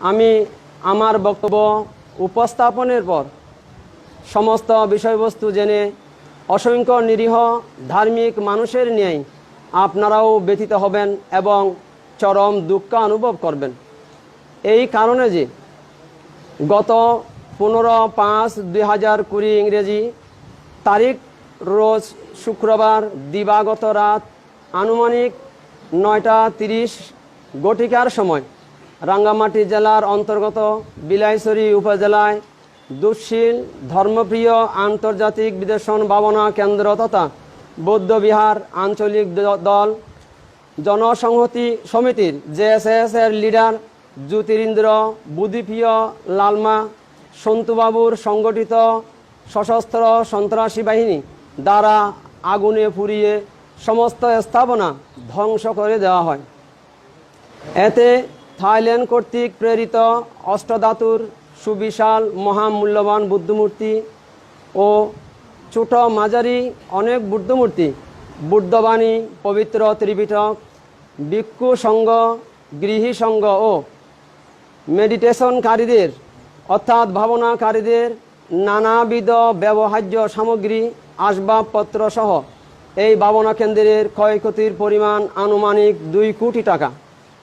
আমি আমার বক্তব্য উপস্থাপনের পর সমস্ত বিষয়বস্তু জেনে অসংখ্য নিরীহ ধার্মিক মানুষের ন্যায় আপনারাও ব্যথিত হবেন এবং চরম দুঃখ অনুভব করবেন। এই কারণে যে গত পনেরো পাঁচ দুই হাজার কুড়ি ইংরেজি তারিখ রোজ শুক্রবার দিবাগত রাত আনুমানিক নয়টা তিরিশ গটিকার সময় রাঙ্গামাটি জেলার অন্তর্গত বিলাইছড়ি উপজেলায় দুঃশীল ধর্মপ্রিয় আন্তর্জাতিক বিদেশন ভাবনা কেন্দ্র তথা বৌদ্ধবিহার আঞ্চলিক দল। জনসংহতি সমিতির জেএসএস এর লিডার জ্যোতিরিন্দ্র বুদ্ধিপ্রিয় লালমা, সন্তুবাবুর সংগঠিত সশস্ত্র সন্ত্রাসী বাহিনী দ্বারা আগুনে পুড়িয়ে সমস্ত স্থাপনা ধ্বংস করে দেওয়া হয়। এতে থাইল্যান্ড কর্তৃক প্রেরিত অষ্টধাতুর সুবিশাল মহামূল্যবান বুদ্ধমূর্তি ও ছোট মাঝারি অনেক বুদ্ধমূর্তি, বুদ্ধবাণী, পবিত্র ত্রিপিটক ভিক্ষু সংঘ গৃহী সংঘ ও মেডিটেশনকারীদের অর্থাৎ ভাবনাকারীদের নানাবিধ ব্যবহার্য সামগ্রী আসবাবপত্র সহ এই ভাবনা কেন্দ্রের ক্ষয়ক্ষতির পরিমাণ আনুমানিক দুই কোটি টাকা।